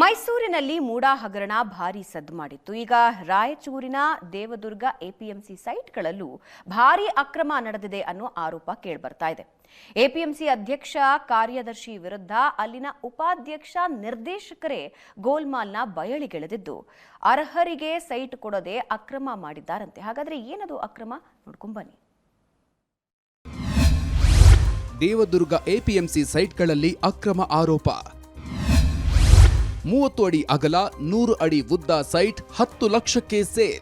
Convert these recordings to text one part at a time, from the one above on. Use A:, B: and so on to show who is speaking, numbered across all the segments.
A: ಮೈಸೂರಿನಲ್ಲಿ ಮೂಡಾ ಹಗರಣ ಭಾರಿ ಸದ್ದು ಮಾಡಿತ್ತು. ಈಗ ರಾಯಚೂರಿನ ದೇವದುರ್ಗ ಎಪಿಎಂಸಿ ಸೈಟ್ಗಳಲ್ಲೂ ಭಾರೀ ಅಕ್ರಮ ನಡೆದಿದೆ ಅನ್ನೋ ಆರೋಪ ಕೇಳಿಬರ್ತಾ ಇದೆ. ಎಪಿಎಂಸಿ ಅಧ್ಯಕ್ಷ, ಕಾರ್ಯದರ್ಶಿ ವಿರುದ್ಧ ಅಲ್ಲಿನ ಉಪಾಧ್ಯಕ್ಷ, ನಿರ್ದೇಶಕರೇ ಗೋಲ್ಮಾಲ್ನ ಬಯಳಿಗೆಳೆದಿದ್ದು ಅರ್ಹರಿಗೆ ಸೈಟ್ ಕೊಡದೆ ಅಕ್ರಮ ಮಾಡಿದ್ದಾರಂತೆ. ಹಾಗಾದ್ರೆ ಏನದು ಅಕ್ರಮ? ನೋಡ್ಕೊಂಬನ್ನಿ
B: ದೇವದುರ್ಗ ಎಪಿಎಂಸಿ ಸೈಟ್ಗಳಲ್ಲಿ ಅಕ್ರಮ ಆರೋಪ. ಮೂವತ್ತು ಅಡಿ ಅಗಲ, ನೂರು ಅಡಿ ಉದ್ದ ಸೈಟ್, ಹತ್ತು ಲಕ್ಷಕ್ಕೆ ಸೇಲ್.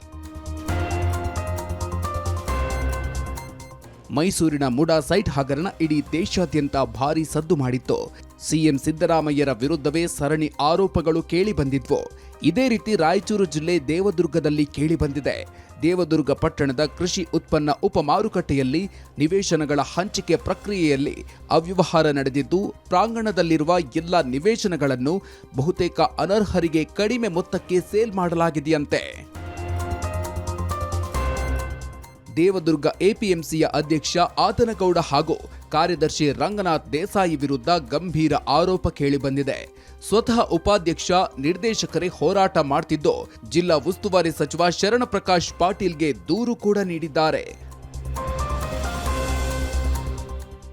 B: ಮೈಸೂರಿನ ಮುಡಾ ಸೈಟ್ ಹಗರಣ ಇಡೀ ದೇಶಾದ್ಯಂತ ಭಾರೀ ಸದ್ದು ಮಾಡಿತ್ತು. ಸಿಎಂ ಸಿದ್ದರಾಮಯ್ಯರ ವಿರುದ್ಧವೇ ಸರಣಿ ಆರೋಪಗಳು ಕೇಳಿ ಬಂದಿದ್ವು. ಇದೇ ರೀತಿ ರಾಯಚೂರು ಜಿಲ್ಲೆ ದೇವದುರ್ಗದಲ್ಲಿ ಕೇಳಿಬಂದಿದೆ ದೇವದುರ್ಗ ಪಟ್ಟಣದ ಕೃಷಿ ಉತ್ಪನ್ನ ಉಪ ಮಾರುಕಟ್ಟೆಯಲ್ಲಿ ನಿವೇಶನಗಳ ಹಂಚಿಕೆ ಪ್ರಕ್ರಿಯೆಯಲ್ಲಿ ಅವ್ಯವಹಾರ ನಡೆದಿದ್ದು, ಪ್ರಾಂಗಣದಲ್ಲಿರುವ ಎಲ್ಲ ನಿವೇಶನಗಳನ್ನು ಬಹುತೇಕ ಅನರ್ಹರಿಗೆ ಕಡಿಮೆ ಮೊತ್ತಕ್ಕೆ ಸೇಲ್ ಮಾಡಲಾಗಿದೆಯಂತೆ. ದೇವದುರ್ಗ ಎಪಿಎಂಸಿಯ ಅಧ್ಯಕ್ಷ ಆತನಗೌಡ ಹಾಗೂ ಕಾರ್ಯದರ್ಶಿ ರಂಗನಾಥ್ ದೇಸಾಯಿ ವಿರುದ್ಧ ಗಂಭೀರ ಆರೋಪ ಕೇಳಿಬಂದಿದೆ. ಸ್ವತಃ ಉಪಾಧ್ಯಕ್ಷ, ನಿರ್ದೇಶಕರೇ ಹೋರಾಟ ಮಾಡ್ತಿದ್ದು. ಜಿಲ್ಲಾ ಉಸ್ತುವಾರಿ ಸಚಿವ ಶರಣಪ್ರಕಾಶ್ ಪಾಟೀಲ್ಗೆ ದೂರು ಕೂಡ ನೀಡಿದ್ದಾರೆ.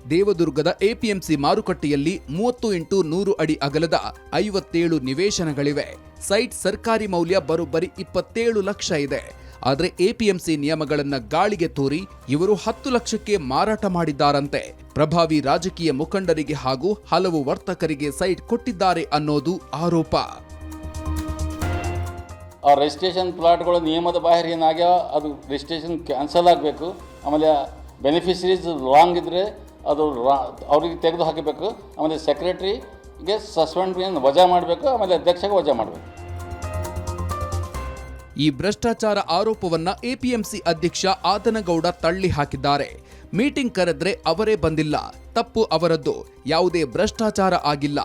B: ದೇವದುರ್ಗದ ಎಪಿಎಂಸಿ ಮಾರುಕಟ್ಟೆಯಲ್ಲಿ ಮೂವತ್ತು ಇಂಟು ನೂರು ಅಡಿ ಅಗಲದ ಐವತ್ತೇಳು ನಿವೇಶನಗಳಿವೆ. ಸೈಟ್ ಸರ್ಕಾರಿ ಮೌಲ್ಯ ಬರೋಬ್ಬರಿ ಇಪ್ಪತ್ತೇಳು ಲಕ್ಷ ಇದೆ. ಆದರೆ ಎಪಿಎಂಸಿ ನಿಯಮಗಳನ್ನ ಗಾಳಿಗೆ ತೂರಿ ಇವರು ಹತ್ತು ಲಕ್ಷಕ್ಕೆ ಮಾರಾಟ ಮಾಡಿದ್ದಾರಂತೆ. ಪ್ರಭಾವಿ ರಾಜಕೀಯ ಮುಖಂಡರಿಗೆ ಹಾಗೂ ಹಲವು ವರ್ತಕರಿಗೆ ಸೈಟ್ ಕೊಟ್ಟಿದ್ದಾರೆ ಅನ್ನೋದು ಆರೋಪ.
C: ಆ ರಿಜಿಸ್ಟ್ರೇಷನ್ ಪ್ಲಾಟ್ಗಳು ನಿಯಮದ ಬಾಹಿರ ಏನಾಗ್ಯಾವ, ಅದು ರಿಜಿಸ್ಟ್ರೇಷನ್ ಕ್ಯಾನ್ಸಲ್ ಆಗಬೇಕು. ಆಮೇಲೆ ಬೆನಿಫಿಷರೀಸ್ ರಾಂಗ್ ಇದ್ದರೆ ಅದು ಅವ್ರಿಗೆ ತೆಗೆದು ಹಾಕಬೇಕು. ಆಮೇಲೆ ಸೆಕ್ರೆಟ್ರಿಗೆ ಸಸ್ಪೆಂಡ್ ವಜಾ ಮಾಡಬೇಕು, ಆಮೇಲೆ ಅಧ್ಯಕ್ಷಗೆ ವಜಾ ಮಾಡಬೇಕು.
B: ಈ ಭ್ರಷ್ಟಾಚಾರ ಆರೋಪವನ್ನ ಎಪಿಎಂಸಿ ಅಧ್ಯಕ್ಷ ಆತನಗೌಡ ತಳ್ಳಿ ಹಾಕಿದ್ದಾರೆ. ಮೀಟಿಂಗ್ ಕರೆದ್ರೆ ಅವರೇ ಬಂದಿಲ್ಲ. ತಪ್ಪು ಅವರದ್ದು. ಯಾವುದೇ ಭ್ರಷ್ಟಾಚಾರ ಆಗಿಲ್ಲ.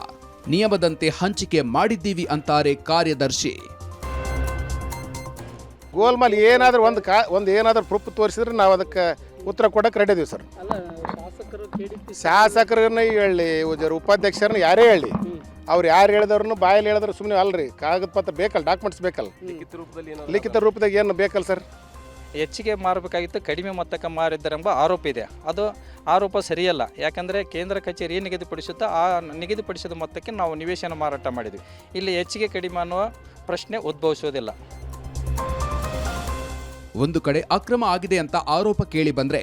B: ನಿಯಮದಂತೆ ಹಂಚಿಕೆ ಮಾಡಿದ್ದೀವಿ ಅಂತಾರೆ ಕಾರ್ಯದರ್ಶಿ.
D: ಗೋಲ್ಮಾಲ್ ಏನಾದರೂ ಒಂದು ಕಾ ಒಂದು ಏನಾದರೂ ಪ್ರೂಫ್ ತೋರಿಸಿದ್ರೆ ನಾವು ಅದಕ್ಕೆ ಉತ್ತರ ಕೊಡಕ್ಕೆ ರೆಡಿ ಇದೀವಿ ಸರ್. ಶಾಸಕರನ್ನ ಹೇಳಿ ಉಪಾಧ್ಯಕ್ಷರನ್ನ ಯಾರೇ ಹೇಳಿ. ಅವ್ರು ಯಾರು ಹೇಳಿದವ್ರನ್ನು ಬಾಯಲ್ಲಿ ಹೇಳಿದ್ರು ಸುಮ್ಮನೆ ಅಲ್ರಿ. ಕಾಗದ ಪತ್ರ ಬೇಕಲ್ಲ ಡಾಕ್ಯುಮೆಂಟ್ಸ್ ಬೇಕಲ್ಲ. ಲಿಖಿತ ರೂಪದಾಗ ಏನು ಬೇಕಲ್ಲ ಸರ್?
E: ಹೆಚ್ಚಿಗೆ ಮಾರಬೇಕಾಗಿತ್ತು ಕಡಿಮೆ ಮೊತ್ತಕ್ಕೆ ಮಾರಿದ್ದರೆಂಬ ಆರೋಪ ಇದೆ. ಅದು ಆರೋಪ ಸರಿಯಲ್ಲ. ಯಾಕಂದರೆ ಕೇಂದ್ರ ಕಚೇರಿ ಏನು ನಿಗದಿಪಡಿಸುತ್ತೋ ಆ ನಿಗದಿಪಡಿಸಿದ ಮೊತ್ತಕ್ಕೆ ನಾವು ನಿವೇಶನ ಮಾರಾಟ ಮಾಡಿದ್ವಿ. ಇಲ್ಲಿ ಹೆಚ್ಚಿಗೆ ಕಡಿಮೆ ಅನ್ನುವ ಪ್ರಶ್ನೆ ಉದ್ಭವಿಸೋದಿಲ್ಲ
B: ಒಂದು ಕಡೆ ಅಕ್ರಮ ಆಗಿದೆ ಅಂತ ಆರೋಪ ಕೇಳಿ ಬಂದ್ರೆ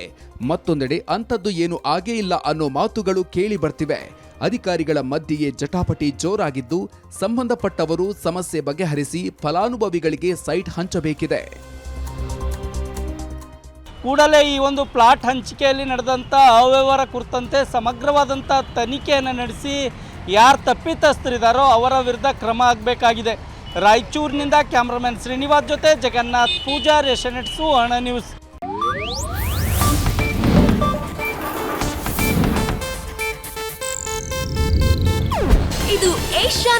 B: ಮತ್ತೊಂದೆಡೆ ಅಂಥದ್ದು ಏನು ಆಗೇ ಇಲ್ಲ ಅನ್ನೋ ಮಾತುಗಳು ಕೇಳಿ ಬರ್ತಿವೆ. ಅಧಿಕಾರಿಗಳ ಮಧ್ಯೆಯೇ ಜಟಾಪಟಿ ಜೋರಾಗಿದ್ದು, ಸಂಬಂಧಪಟ್ಟವರು ಸಮಸ್ಯೆ ಬಗೆಹರಿಸಿ ಫಲಾನುಭವಿಗಳಿಗೆ ಸೈಟ್ ಹಂಚಬೇಕಿದೆ.
F: ಕೂಡಲೇ ಈ ಒಂದು ಪ್ಲಾಟ್ ಹಂಚಿಕೆಯಲ್ಲಿ ನಡೆದಂಥ ಅವ್ಯವಹಾರ ಕುರಿತಂತೆ ಸಮಗ್ರವಾದಂಥ ತನಿಖೆಯನ್ನು ನಡೆಸಿ ಯಾರು ತಪ್ಪಿತಸ್ಥರಿದ್ದಾರೋ ಅವರ ವಿರುದ್ಧ ಕ್ರಮ ಆಗಬೇಕಾಗಿದೆ. ರಾಯಚೂರಿನಿಂದ ಕ್ಯಾಮ್ರಾಮನ್ ಶ್ರೀನಿವಾಸ್ ಜೊತೆ ಜಗನ್ನಾಥ್ ಪೂಜಾ ರೇಷನ್ ಇಟ್ಸು
G: ಹಣ ನ್ಯೂಸ್.